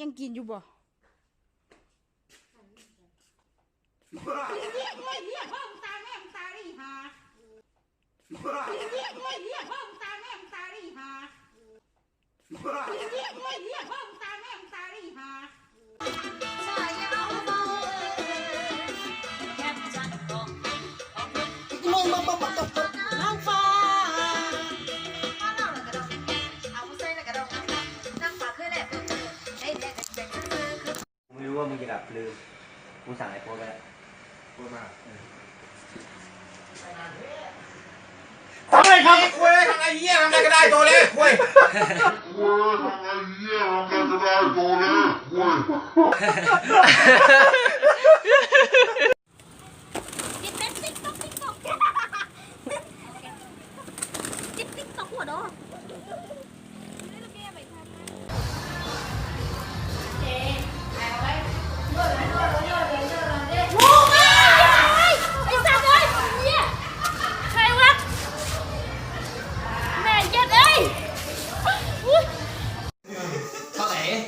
ยังกินอยู่บ่ ม่รู้ว่ามึงจะแบบลืม กูสั่งไอ้โพสไปแล้วพูดมากทำไมครับคุยทำไอ้เหี้ยทำอะไรก็ได้ตัวเล็กคุยไ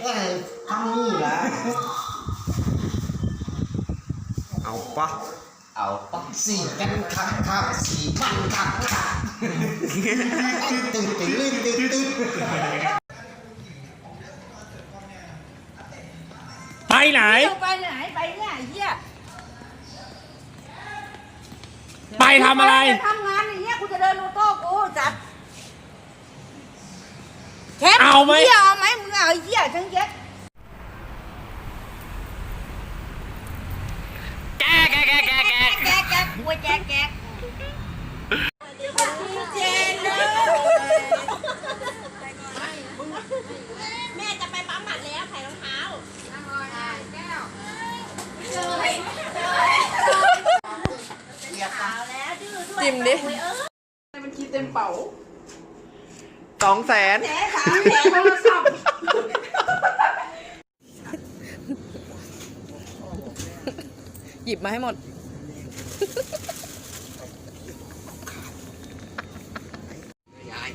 เท่าไหร่เอ้ยทำนี่ละเอาปะเอาปักสี่กันคักคักสี่มันคักคักตื่นตื่นตื่นตื่นตื่นไปไหน ไปไหน ไปเนี่ยไอ้เหี้ยไปทำอะไรจทำงานอย่างเงี้ยกูจะเดินโอโต้กูจัดแคปเอาไหม เหี้ยเอา ไหมมึงเอาไอ้เหี้ยทั้งเย็ดแกแกแกแกแกแกะแกะกลัวแกะแกะเจนเลยแม่จะไปปั๊มหมัดแล้วใส่รองเท้าแก้วจิ้มดิสองแสน แผลขาแผลโทรศัพท์ หยิบมาให้หมด ยาย